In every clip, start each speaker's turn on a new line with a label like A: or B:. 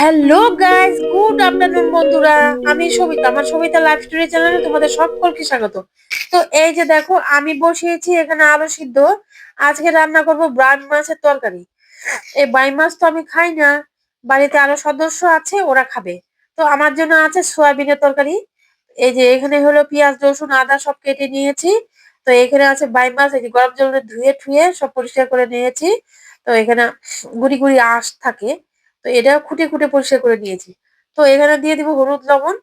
A: Hello guys good afternoon বন্ধুরা। আমি সবিতা। আমার সবিতা লাইভ স্টোরি চ্যানেলে তোমাদের সকলকে স্বাগত। তো এই যে দেখো, আমি বসিয়েছি এখানে আলু সিদ্ধ। আজকে রান্না করব ব্রান মাছের তরকারি। এই বাই মাছ তো আমি খাই না। বাড়িতে আরও সদস্য আছে, ওরা খাবে। তো আমার জন্য আছে সয়াবিনের তরকারি। এই যে এখানে হলো পেঁয়াজ, রসুন, আদা সব কেটে নিয়েছি। তো এখানে আছে বাই মাছ। এই যে গরম জলে ধুয়ে ঠুয়ে সব পরিষ্কার করে নিয়েছি। তো এখানে গুড়ি গুড়ি আঁশ থাকে। তো এটা খুঁটে খুঁটে পরিষ্কার করে নিয়েছি। তো এখানে দিয়ে দিব হলুদ লবণ,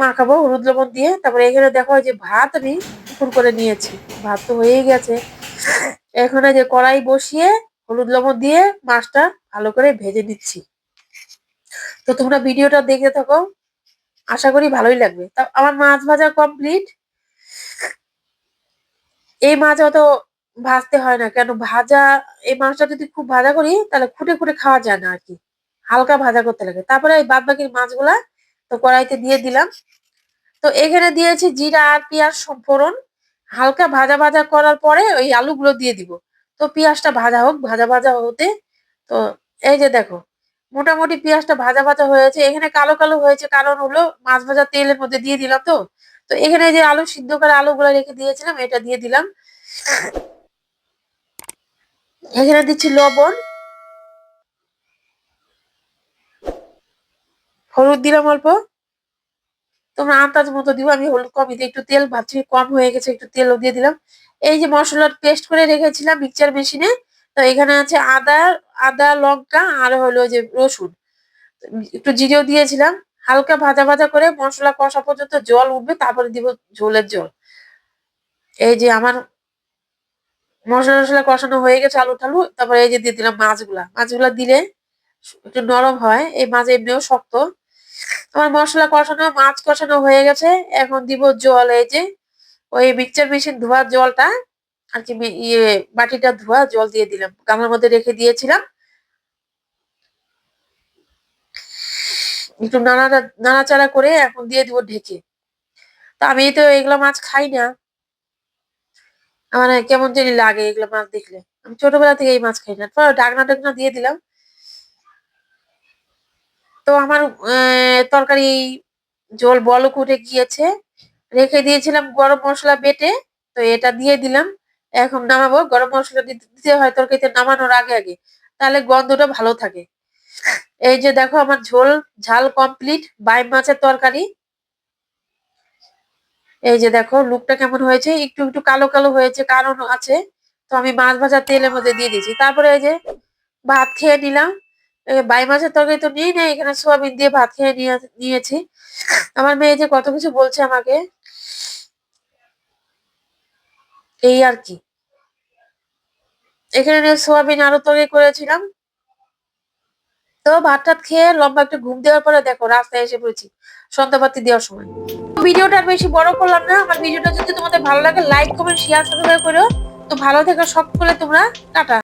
A: মাখাবো হলুদ লবণ দিয়ে। তারপরে এখানে দেখো যে ভাত আমি ফুল করে নিয়েছি। ভাত তো হয়েই গেছে। এখানে যে কড়াই বসিয়ে হলুদ লবণ দিয়ে মাছটা ভালো করে ভেজে নিচ্ছি। তো তোমরা ভিডিওটা দেখে থাকো। আশা করি ভালোই লাগবে। তা আমার মাছ ভাজা কমপ্লিট এই মাছ অত ভাজতে হয় না। কেন ভাজা, এই মাছটা যদি খুব ভাজা করি, তাহলে খুঁটে খুঁটে খাওয়া যায় না আর কি। হালকা ভাজা করতে লাগে। তারপরে এই বাদ বাকি মাছগুলা তো কড়াইতে দিয়ে দিলাম। তো এখানে দিয়েছি জিরা আর পেঁয়াজ সম্পূরণ। হালকা ভাজা ভাজা করার পরে ওই আলুগুলো দিয়ে দিব। তো পেঁয়াজটা ভাজা হোক, ভাজা ভাজা হতে। তো এই যে দেখো, মোটামুটি পেঁয়াজটা ভাজা ভাজা হয়েছে। এখানে কালো কালো হয়েছে কারণ হলো মাছ ভাজা তেলের মধ্যে দিয়ে দিলাম তো। তো এখানে যে আলু সিদ্ধ করে আলুগুলো রেখে দিয়েছিলাম, এটা দিয়ে দিলাম। এখানে দিচ্ছি লবণ। হলুদ দিলাম অল্প। তোমরা আন্দাজ মতো দিও, আমি হলুদ কমই দিই একটু তেল ভাবছি, কম হয়ে গেছে, একটু তেলও দিয়ে দিলাম। এই যে মশলার পেস্ট করে রেখেছিলাম মিক্সচার মেশিনে তো এখানে আছে আদা আদা, লঙ্কা আর হলো যে রসুন। একটু জিরেও দিয়েছিলাম, হালকা ভাজা ভাজা করে মশলা কষা পর্যন্ত জল উঠবে, তারপরে দিব ঝোলের জল। এই যে আমার মশলা টশলা কষানো হয়ে গেছে আলু টালু, তারপরে এই যে দিয়ে দিলাম মাছগুলা। মাছগুলা দিলে একটু নরম হয়, এই মাছ এমনিও শক্ত। আমার মশলা কষানো, মাছ কষানো হয়ে গেছে। এখন দিব জল, এই যে ওই মিক্সচার মেশিন ধোয়ার জলটা, আর কি ইয়ে বাটিটা ধোয়া জল দিয়ে দিলাম। গামলার মধ্যে রেখে দিয়েছিলাম। একটু নাড়া নাড়াচাড়া করে এখন দিয়ে দিব ঢেকে। তো আমি তো এগুলো মাছ খাই না। আমার কেমন জানি লাগে এগুলো মাছ দেখলে। আমি ছোটবেলা থেকে এই মাছ খাই না। ডাকনা টাকনা দিয়ে দিলাম। তো আমার তরকারি জল বলক উঠে গিয়েছে। রেখে দিয়েছিলাম গরম মশলা বেটে, তো এটা দিয়ে দিলাম। এখন নামাবো, গরম মশলা দিতে হয় তরকারিতে নামানোর আগে আগে, তাহলে গন্ধটা ভালো থাকে। এই যে দেখো আমার ঝোল, ঝাল কমপ্লিট বাই মাছের তরকারি। এই যে দেখো লুকটা কেমন হয়েছে, একটু একটু কালো কালো হয়েছে, কারণ আছে। তো আমি মাছ ভাজা তেলের মধ্যে দিয়ে দিয়েছি। তারপরে এই যে ভাত খেয়ে নিলাম। বাই মাছের তরকারি তো নিয়ে নেই, এখানে সোয়াবিন দিয়ে ভাত খেয়ে নিয়েছি। আমার মেয়ে যে কত কিছু বলছে আমাকে, এই আর কি। এখানে সোয়াবিন আরও তরকারি করেছিলাম। তো ভাত টাত খেয়ে লম্বা একটা ঘুম দেওয়ার পরে দেখো রাস্তায় এসে পড়েছি, সন্ধ্যাবাতি দেওয়ার সময়। ভিডিওটা আর বেশি বড় করলাম না, আমার ভিডিওটা যদি তোমাদের ভালো লাগে লাইক কমেন্ট শেয়ার সাবস্ক্রাইব করো। তো ভালো থেকো, সব করে তোমরা, টাটা।